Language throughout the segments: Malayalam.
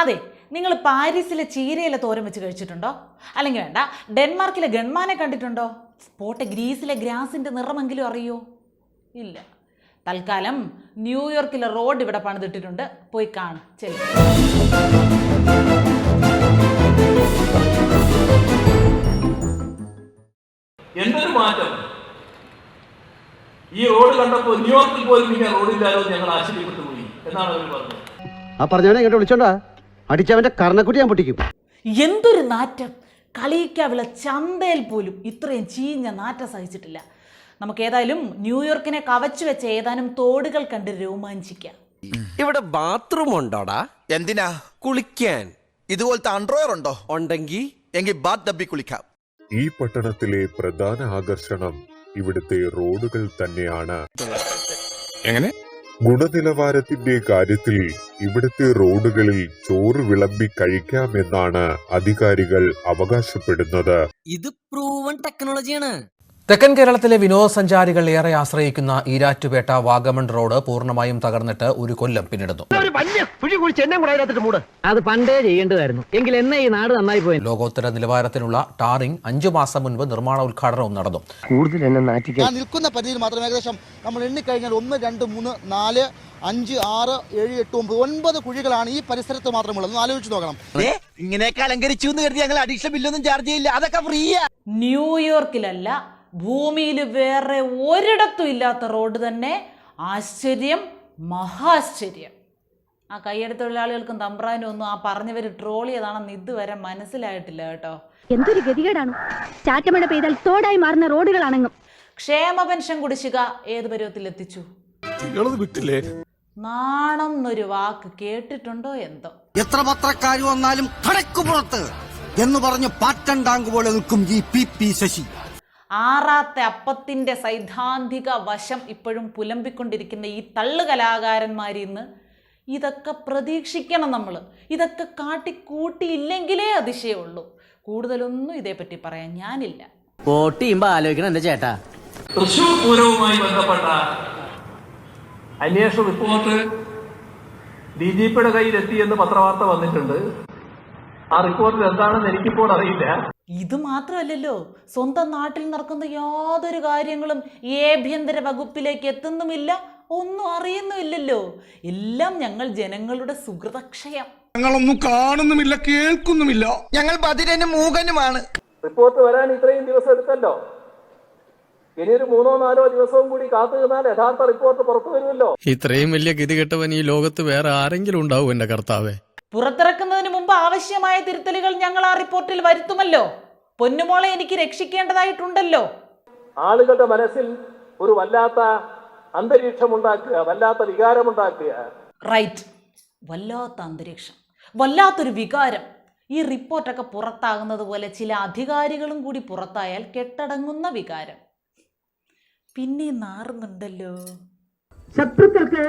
അതെ നിങ്ങൾ പാരീസിലെ ചീരയിലെ തോരൻ വെച്ച് കഴിച്ചിട്ടുണ്ടോ? അല്ലെങ്കിൽ വേണ്ട ഡെൻമാർക്കിലെ ഗൺമാനെ കണ്ടിട്ടുണ്ടോ? പോട്ടെ ഗ്രീസിലെ ഗ്രാസിന്റെ നിറമെങ്കിലും അറിയോ? ഇല്ല. തൽക്കാലം ന്യൂയോർക്കിലെ റോഡ് ഇവിടെ പണിതിട്ടിട്ടുണ്ട്. പോയി കാണും. ചെല്ലു. എന്തൊരു മാറ്റം? ഈ റോഡ് കണ്ടപ്പോൾ ന്യൂയോർക്കിൽ പോലും ഇങ്ങനെ റോഡില്ലാതെ ഞങ്ങൾ ആശ്ചര്യപ്പെട്ടു പോയി. എന്നാണ് അവർ പറഞ്ഞത്. ആ പറഞ്ഞവനെ ഇങ്ങോട്ട് വിളിച്ചോണ്ടാ? അടിച്ചവന്റെ കർണക്കുട്ടി ഞാൻ പൊട്ടിക്കും. എന്തൊരു നാറ്റം. കളിയിക്കാവിള ചന്തയിൽ പോലും ഇത്രയും ചീഞ്ഞ നാറ്റം സഹിച്ചിട്ടില്ല. നമുക്ക് ഏതായാലും ന്യൂയോർക്കിനെ കവച്ചു വെച്ച ഏതാനും തോടുകൾ കണ്ട് രോമാഞ്ചിക്കാം. ഇവിടെ ബാത്റൂം ഉണ്ടോടാ? എന്തിനാ? കുളിക്കാൻ. ഇതുപോലത്തെ അൺഡ്രോയർ ഉണ്ടോ? ഉണ്ടെങ്കിൽ എങ്കിൽ ബാത്ത് ഡബ്ബി കുളിക്കാം. ഈ പട്ടണത്തിലെ പ്രധാന ആകർഷണം ഇവിടുത്തെ റോഡുകൾ തന്നെയാണ്. എങ്ങനെ? ഗുണനിലവാരത്തിന്റെ കാര്യത്തിൽ ഇവിടുത്തെ റോഡുകളിൽ ചോറ് വിളമ്പി കഴിക്കാമെന്നാണ് അധികാരികൾ അവകാശപ്പെടുന്നത്. ഇത് പ്രൂവൺ ടെക്നോളജിയാണ് തെക്കൻ കേരളത്തിലെ വിനോദസഞ്ചാരികൾ ഏറെ ആശ്രയിക്കുന്ന ഈരാറ്റുപേട്ട വാഗമൺ റോഡ് പൂർണമായും തകർന്നിട്ട് ഒരു കൊല്ലം പിന്നിടുന്നു. ഒരു വലിയ കുഴി കുഴിച്ച് എന്നെ കൂടെ മൂട്. അത് പണ്ടേ ചെയ്യേണ്ടതായിരുന്നു. എങ്കിൽ എന്നെ ഈ നാട് നന്നായി പോയി ലോകോത്തര നിലവാരത്തിനുള്ള ടാറിംഗ് അഞ്ചു മാസം മുൻപ് നിർമ്മാണ ഉദ്ഘാടനവും നടന്നു. കൂടുതൽ എന്നെ നാറ്റിക്കാൻ ഞാൻ നിൽക്കുന്ന പരിധിയിൽ മാത്രം ഏകദേശം നമ്മൾ എണ്ണിക്കഴിഞ്ഞാൽ ഒന്ന് രണ്ട് മൂന്ന് നാല് അഞ്ച് ആറ് ഏഴ് എട്ട് ഒമ്പത് ഒൻപത് കുഴികളാണ് ഈ പരിസരത്ത് മാത്രമുള്ളത്. ഒന്ന് ആലോചിച്ച് നോക്കണം. ഇങ്ങനെയൊക്കെ അലങ്കരിച്ചു എന്ന് കരുതി ഞങ്ങൾ അഡീഷണൽ ബില്ലൊന്നും ചാർജ് ചെയ്യില്ല. അതൊക്കെ ഫ്രീയാ ന്യൂയോർക്കിലല്ല ഭൂമിയിൽ വേറെ ഒരിടത്തും ഇല്ലാത്ത റോഡ് തന്നെ ആശ്ചര്യം മഹാശ്ചര്യം. ആ കയ്യെടുത്ത തൊഴിലാളികൾക്കും തമ്പ്രാനും ഒന്നും ആ പറഞ്ഞവർ ട്രോളിയതാണെന്ന് ഇതുവരെ മനസ്സിലായിട്ടില്ല കേട്ടോ. എന്തൊരു ഗതികേടാണ്. ചാറ്റമഴ പെയ്താൽ തോടായി മാറുന്ന റോഡുകളാണെന്നും ക്ഷേമ പെൻഷൻ കുടിശ്ശിക ഏത് പരുവത്തിൽ എത്തിച്ചു? നാണം എന്നൊരു വാക്ക് കേട്ടിട്ടുണ്ടോ എന്തോ? എത്ര പത്രക്കാർ വന്നാലും കടക്കുപുറത്ത് എന്ന് പറഞ്ഞ് പാറ്റൻ ടാങ്ക് പോലെ നിൽക്കും ഈ പി പി ശശി. ആറാത്തെ അപ്പത്തിന്റെ സൈദ്ധാന്തിക വശം ഇപ്പോഴും പുലമ്പിക്കൊണ്ടിരിക്കുന്ന ഈ തള്ളു കലാകാരന്മാരിൽ നിന്ന് ഇതൊക്കെ പ്രതീക്ഷിക്കണം നമ്മൾ. ഇതൊക്കെ കാട്ടിക്കൂട്ടിയില്ലെങ്കിലേ അതിശയമുള്ളൂ. കൂടുതലൊന്നും ഇതേപ്പറ്റി പറയാൻ ഞാനില്ല. ആലോചിക്കണം എന്റെ ചേട്ടാ? തൃശൂർ പൂരവുമായി ബന്ധപ്പെട്ട അന്വേഷണ റിപ്പോർട്ട് ഡി ജി പിയുടെ കയ്യിലെത്തി എന്ന് പത്രവാർത്ത വന്നിട്ടുണ്ട്. ആ റിപ്പോർട്ടിൽ എന്താണെന്ന് എനിക്കിപ്പോൾ അറിയില്ല. ഇത് മാത്രമല്ലല്ലോ സ്വന്തം നാട്ടിൽ നടക്കുന്ന യാതൊരു കാര്യങ്ങളും ഏഭ്യന്തര ആഭ്യന്തര വകുപ്പിലേക്ക് എത്തുന്നുമില്ല ഒന്നും അറിയുന്നുമില്ലല്ലോ. എല്ലാം ഞങ്ങൾ ജനങ്ങളുടെ സുഹൃതക്ഷയം. ഞങ്ങളൊന്നും കാണുന്നുമില്ല കേൾക്കുന്നുമില്ല. ഞങ്ങൾ ബദിരനും മൂകനുമാണ്. റിപ്പോർട്ട് വരാൻ ഇത്രയും ദിവസം എടുത്തല്ലോ. ഇനിയൊരു മൂന്നോ നാലോ ദിവസവും കൂടി കാത്തു നിന്നാൽ യഥാർത്ഥ റിപ്പോർട്ട് പുറത്തു വരുമല്ലോ. ഇത്രയും വലിയ ഗതികെട്ടവൻ ഈ ലോകത്ത് വേറെ ആരെങ്കിലും ഉണ്ടാവും എന്റെ കർത്താവേ. പുറത്തിറക്കുന്നതിന് മുമ്പ് ആവശ്യമായ തിരുത്തലുകൾ ഞങ്ങൾ ആ റിപ്പോർട്ടിൽ വരുത്തുമല്ലോ? പൊന്നുമോളെ എനിക്ക് രക്ഷിക്കേണ്ടതായിട്ടുണ്ടല്ലോ. ആളുകളുടെ മനസ്സിൽ ഒരു വല്ലാത്ത അന്തരീക്ഷം ഉണ്ടാക്കുക വല്ലാത്ത വികാരമുണ്ടാക്കുക. റൈറ്റ്. വല്ലാത്ത അന്തരീക്ഷം. വല്ലാത്തൊരു വികാരം. ഈ റിപ്പോർട്ടൊക്കെ പുറത്താകുന്നത് പോലെ ചില അധികാരികളും കൂടി പുറത്തായാൽ കെട്ടടങ്ങുന്ന വികാരം. പിന്നെ നാറുന്നുണ്ടല്ലോ. ശത്രുക്കൾക്ക്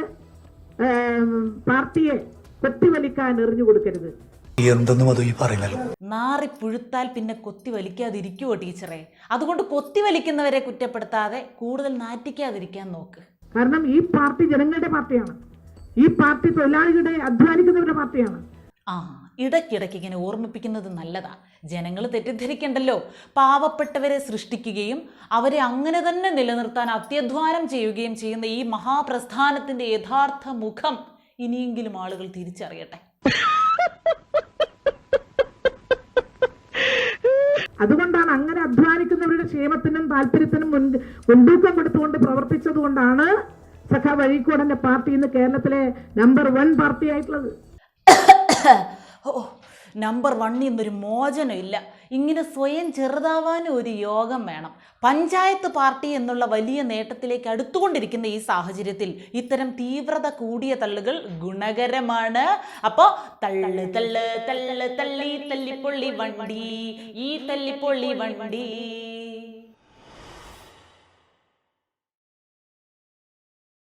പാർട്ടിയെ കൊത്തിവലിക്കാൻ എറിഞ്ഞു കൊടുക്കരുത്. എന്തെന്നും അത് ഈ പറയുന്നല്ലോ. നാറി പുഴുത്താൽ പിന്നെ കൊത്തി വലിക്കാതിരിക്കുവോ ടീച്ചറെ? അതുകൊണ്ട് കൊത്തി വലിക്കുന്നവരെ കുറ്റപ്പെടുത്താതെ കൂടുതൽ നാറ്റിക്കാതിരിക്കാൻ നോക്ക്. കാരണം ഈ പാർട്ടി ജനങ്ങളുടെ പാർട്ടിയാണ്. ഈ പാർട്ടി തൊഴിലാളികളുടെ അധ്വാനിക്കുന്നവരുടെ പാർട്ടിയാണ്. ആ ഇടയ്ക്കിടയ്ക്ക് ഇങ്ങനെ ഓർമ്മിപ്പിക്കുന്നത് നല്ലതാ. ജനങ്ങൾ തെറ്റിദ്ധരിക്കണ്ടല്ലോ. പാവപ്പെട്ടവരെ സൃഷ്ടിക്കുകയും അവരെ അങ്ങനെ തന്നെ നിലനിർത്താൻ അത്യധ്വാനം ചെയ്യുകയും ചെയ്യുന്ന ഈ മഹാപ്രസ്ഥാനത്തിന്റെ യഥാർത്ഥ മുഖം ഇനിയെങ്കിലും ആളുകൾ തിരിച്ചറിയട്ടെ. അതുകൊണ്ടാണ് അങ്ങനെ അധ്വാനിക്കുന്നവരുടെ ക്ഷേമത്തിനും താല്പര്യത്തിനും മുൻ മുൻതൂക്കം കൊടുത്തുകൊണ്ട് പ്രവർത്തിച്ചത് കൊണ്ടാണ് സഖാ വഴിക്കോടന്റെ പാർട്ടി ഇന്ന് കേരളത്തിലെ നമ്പർ വൺ പാർട്ടി ആയിട്ടുള്ളത് ഓ. നമ്പർ വണ്ണിൽ നിന്നൊരു മോചനം ഇല്ല. ഇങ്ങനെ സ്വയം ചെറുതാവാനും ഒരു യോഗം വേണം. പഞ്ചായത്ത് പാർട്ടി എന്നുള്ള വലിയ നേട്ടത്തിലേക്ക് അടുത്തുകൊണ്ടിരിക്കുന്ന ഈ സാഹചര്യത്തിൽ ഇത്തരം തീവ്രത കൂടിയ തള്ളുകൾ ഗുണകരമാണ്. അപ്പോൾ തള്ളു തള്ളു തള്ളു തള്ളി തല്ലിപ്പൊള്ളി വണ്ടി ഈ തല്ലിപ്പൊള്ളി വണ്ടി.